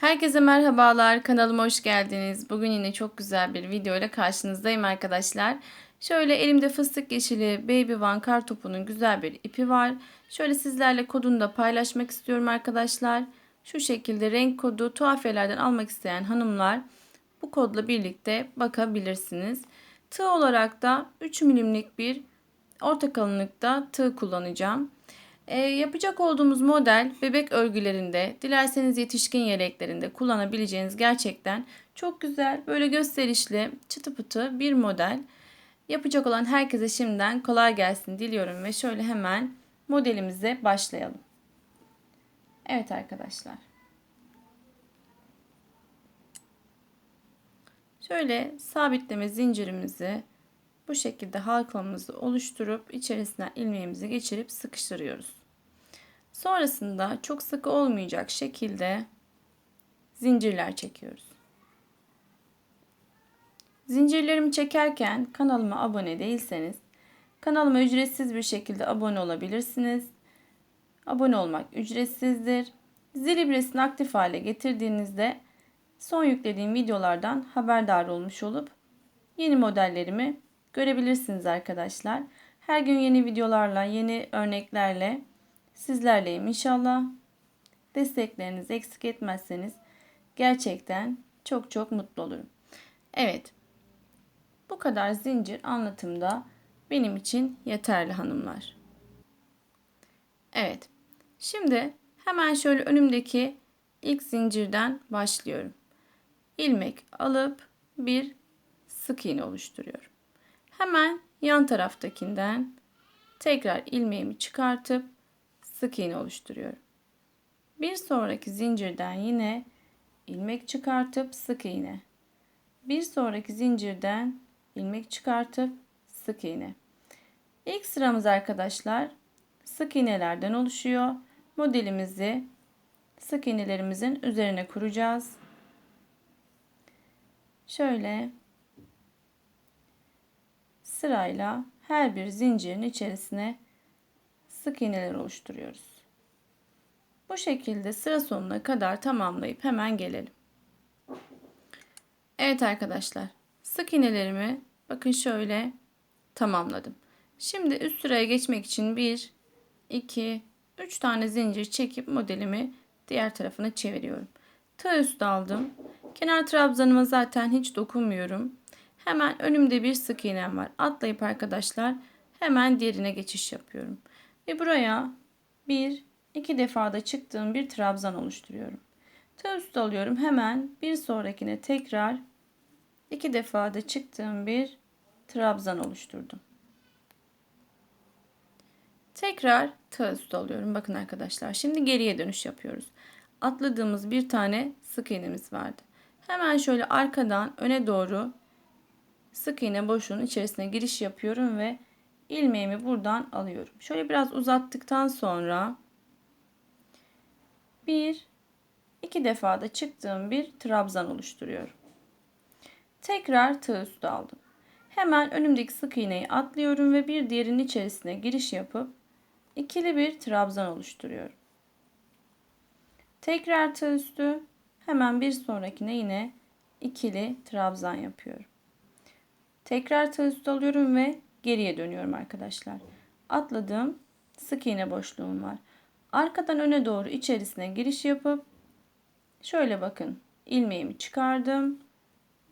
Herkese merhabalar. Kanalıma hoş geldiniz. Bugün yine çok güzel bir video ile karşınızdayım arkadaşlar. Şöyle elimde fıstık yeşili Baby One kar topunun güzel bir ipi var. Şöyle sizlerle kodunu da paylaşmak istiyorum arkadaşlar. Şu şekilde renk kodu tuhafiyelerden almak isteyen hanımlar bu kodla birlikte bakabilirsiniz. Tığ olarak da 3 milimlik bir orta kalınlıkta tığ kullanacağım. E, yapacak olduğumuz model bebek örgülerinde, dilerseniz yetişkin yeleklerinde kullanabileceğiniz gerçekten çok güzel, böyle gösterişli, çıtı pıtı bir model. Yapacak olan herkese şimdiden kolay gelsin diliyorum ve şöyle hemen modelimize başlayalım. Evet arkadaşlar. Şöyle sabitleme zincirimizi bu şekilde halkamızı oluşturup içerisine ilmeğimizi geçirip sıkıştırıyoruz. Sonrasında çok sıkı olmayacak şekilde zincirler çekiyoruz. Zincirlerimi çekerken kanalıma abone değilseniz kanalıma ücretsiz bir şekilde abone olabilirsiniz. Abone olmak ücretsizdir. Zil ibresini aktif hale getirdiğinizde son yüklediğim videolardan haberdar olmuş olup yeni modellerimi görebilirsiniz arkadaşlar. Her gün yeni videolarla, yeni örneklerle sizlerleyim inşallah. Desteklerinizi eksik etmezseniz gerçekten çok çok mutlu olurum. Evet. Bu kadar zincir anlatımda benim için yeterli hanımlar. Evet. Şimdi hemen şöyle önümdeki ilk zincirden başlıyorum. İlmek alıp bir sık iğne oluşturuyorum. Hemen yan taraftakinden tekrar ilmeğimi çıkartıp sık iğne oluşturuyorum. Bir sonraki zincirden yine ilmek çıkartıp sık iğne. Bir sonraki zincirden ilmek çıkartıp sık iğne. İlk sıramız arkadaşlar sık iğnelerden oluşuyor. Modelimizi sık iğnelerimizin üzerine kuracağız. Şöyle sırayla her bir zincirin içerisine sık iğneler oluşturuyoruz. Bu şekilde sıra sonuna kadar tamamlayıp hemen gelelim. Evet arkadaşlar sık iğnelerimi bakın şöyle tamamladım. Şimdi üst sıraya geçmek için 1, 2, 3 tane zincir çekip modelimi diğer tarafına çeviriyorum. Tığ üstü aldım. Kenar trabzanıma zaten hiç dokunmuyorum. Hemen önümde bir sık iğnem var. Atlayıp arkadaşlar hemen diğerine geçiş yapıyorum. Ve buraya bir iki defada çıktığım bir trabzan oluşturuyorum. Tığ üstü alıyorum. Hemen bir sonrakine tekrar iki defada çıktığım bir trabzan oluşturdum. Tekrar tığ üstü alıyorum. Bakın arkadaşlar. Şimdi geriye dönüş yapıyoruz. Atladığımız bir tane sık iğnemiz vardı. Hemen şöyle arkadan öne doğru sık iğne boşluğunun içerisine giriş yapıyorum ve ilmeğimi buradan alıyorum. Şöyle biraz uzattıktan sonra bir iki defada çıktığım bir trabzan oluşturuyorum. Tekrar tığ üstü aldım. Hemen önümdeki sık iğneyi atlıyorum ve bir diğerinin içerisine giriş yapıp ikili bir trabzan oluşturuyorum. Tekrar tığ üstü hemen bir sonrakine yine ikili trabzan yapıyorum. Tekrar tığ alıyorum ve geriye dönüyorum arkadaşlar. Atladığım sık iğne boşluğum var. Arkadan öne doğru içerisine giriş yapıp şöyle bakın ilmeğimi çıkardım.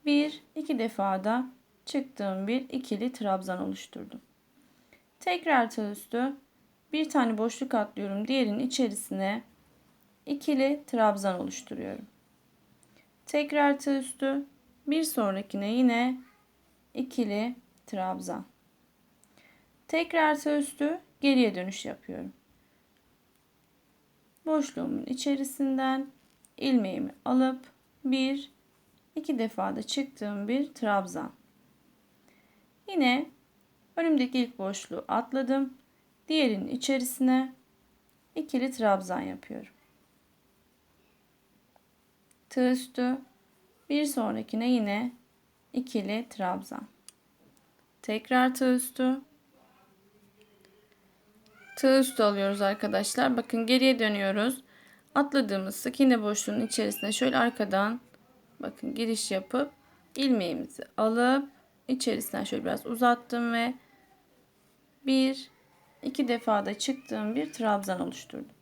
Bir iki defada çıktığım bir ikili trabzan oluşturdum. Tekrar tığ bir tane boşluk atlıyorum. Diğerinin içerisine ikili trabzan oluşturuyorum. Tekrar tığ bir sonrakine yine ikili trabzan. Tekrar tığ üstü geriye dönüş yapıyorum. Boşluğumun içerisinden ilmeğimi alıp bir iki defada çıktığım bir trabzan. Yine önümdeki ilk boşluğu atladım. Diğerinin içerisine ikili trabzan yapıyorum. Tığ üstü bir sonrakine yine ikili trabzan. Tekrar tığ üstü. Tığ üstü alıyoruz arkadaşlar. Bakın geriye dönüyoruz. atladığımız sık iğne boşluğunun içerisine şöyle arkadan bakın giriş yapıp ilmeğimizi alıp içerisinden şöyle biraz uzattım ve bir iki defada çıktığım bir trabzan oluşturdum.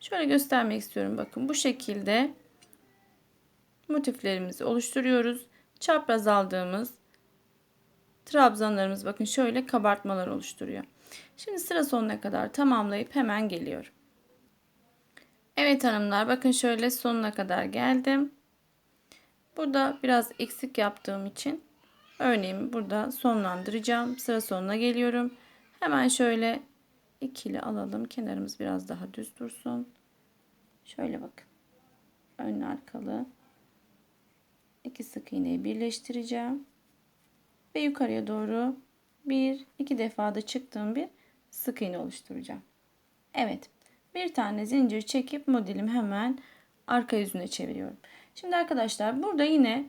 Şöyle göstermek istiyorum. Bakın bu şekilde motiflerimizi oluşturuyoruz. Çapraz aldığımız trabzanlarımız bakın şöyle kabartmalar oluşturuyor. Şimdi sıra sonuna kadar tamamlayıp hemen geliyorum. Evet hanımlar bakın şöyle sonuna kadar geldim. Burada biraz eksik yaptığım için örneğimi burada sonlandıracağım. Sıra sonuna geliyorum. Hemen şöyle ikili alalım. Kenarımız biraz daha düz dursun. Şöyle bakın. Ön arkalı. İki sık iğneyi birleştireceğim. Ve yukarıya doğru bir iki defada çıktığım bir sık iğne oluşturacağım. Evet. Bir tane zincir çekip modelimi hemen arka yüzüne çeviriyorum. Şimdi arkadaşlar burada yine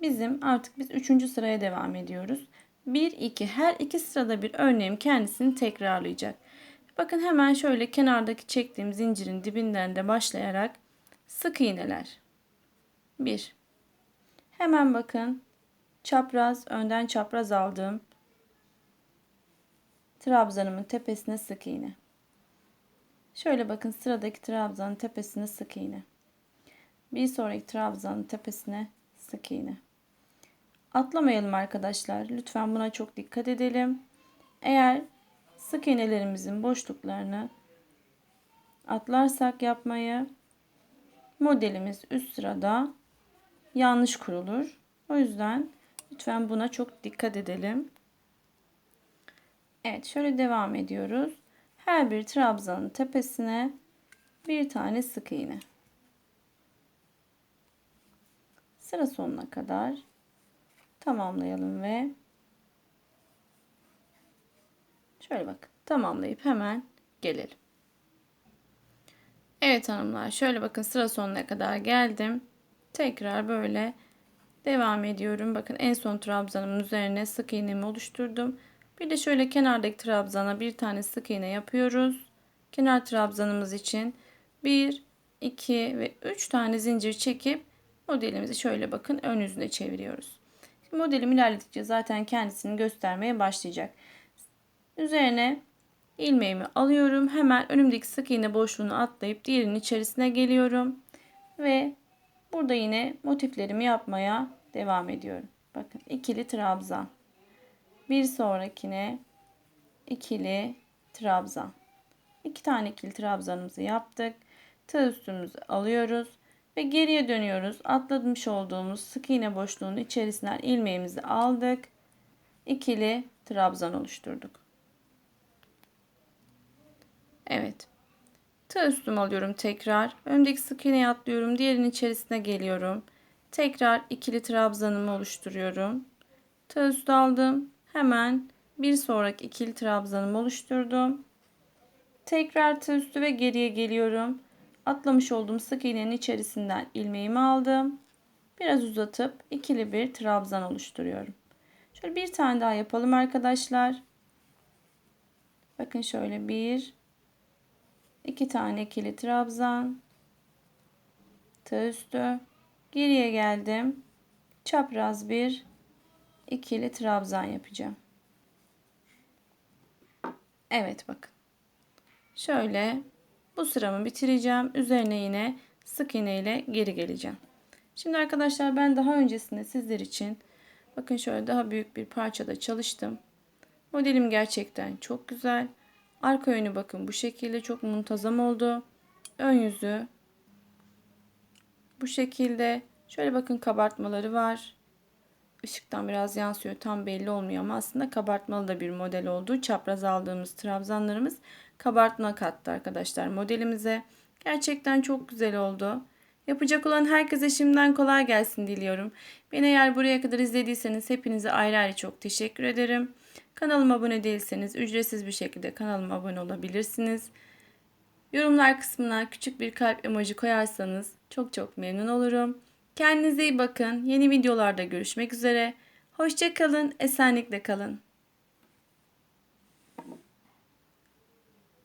bizim artık biz 3. sıraya devam ediyoruz. 1 2 her iki sırada bir örneğim kendisini tekrarlayacak. Bakın hemen şöyle kenardaki çektiğim zincirin dibinden de başlayarak sık iğneler. 1 Hemen bakın çapraz önden çapraz aldığım trabzanımın tepesine sık iğne. Şöyle bakın sıradaki trabzanın tepesine sık iğne. Bir sonraki trabzanın tepesine sık iğne. Atlamayalım arkadaşlar. Lütfen buna çok dikkat edelim. Eğer sık iğnelerimizin boşluklarını atlarsak yapmayı modelimiz üst sırada yanlış kurulur. O yüzden lütfen buna çok dikkat edelim. Evet şöyle devam ediyoruz. Her bir trabzanın tepesine bir tane sık iğne. Sıra sonuna kadar tamamlayalım ve şöyle bak tamamlayıp hemen gelelim. Evet hanımlar şöyle bakın sıra sonuna kadar geldim. Tekrar böyle devam ediyorum. Bakın en son trabzanımın üzerine sık iğnemi oluşturdum. Bir de şöyle kenardaki trabzana bir tane sık iğne yapıyoruz. Kenar trabzanımız için 1, 2 ve 3 tane zincir çekip modelimizi şöyle bakın ön yüzüne çeviriyoruz. Şimdi modelim ilerledikçe zaten kendisini göstermeye başlayacak. Üzerine ilmeğimi alıyorum. Hemen önümdeki sık iğne boşluğunu atlayıp diğerinin içerisine geliyorum. Ve burada yine motiflerimi yapmaya devam ediyorum. Bakın ikili trabzan. Bir sonrakine ikili trabzan. İki tane ikili trabzanımızı yaptık. Tığ üstümüzü alıyoruz ve geriye dönüyoruz. Atlamış olduğumuz sık iğne boşluğunun içerisinden ilmeğimizi aldık. İkili trabzan oluşturduk. Evet. Tığ üstümü alıyorum tekrar. Öndeki sık iğneyi atlıyorum. Diğerinin içerisine geliyorum. Tekrar ikili trabzanımı oluşturuyorum. Tığ üstü aldım. Hemen bir sonraki ikili trabzanımı oluşturdum. Tekrar tığ üstü ve geriye geliyorum. Atlamış olduğum sık iğnenin içerisinden ilmeğimi aldım. Biraz uzatıp ikili bir trabzan oluşturuyorum. Şöyle bir tane daha yapalım arkadaşlar. Bakın şöyle bir, iki tane ikili trabzan, tığ üstü, geriye geldim. Çapraz bir ikili trabzan yapacağım. Evet bakın. Şöyle bu sıramı bitireceğim. Üzerine yine sık iğne ile geri geleceğim. Şimdi arkadaşlar ben daha öncesinde sizler için bakın şöyle daha büyük bir parçada çalıştım. Modelim gerçekten çok güzel. Arka yönü bakın bu şekilde çok muntazam oldu. Ön yüzü bu şekilde. Şöyle bakın kabartmaları var. Işıktan biraz yansıyor tam belli olmuyor ama aslında kabartmalı da bir model olduğu çapraz aldığımız trabzanlarımız kabartma kattı arkadaşlar modelimize. Gerçekten çok güzel oldu. Yapacak olan herkese şimdiden kolay gelsin diliyorum. Beni eğer buraya kadar izlediyseniz hepinize ayrı ayrı çok teşekkür ederim. Kanalıma abone değilseniz ücretsiz bir şekilde kanalıma abone olabilirsiniz. Yorumlar kısmına küçük bir kalp emoji koyarsanız çok çok memnun olurum. Kendinize iyi bakın. Yeni videolarda görüşmek üzere. Hoşçakalın, esenlikle kalın.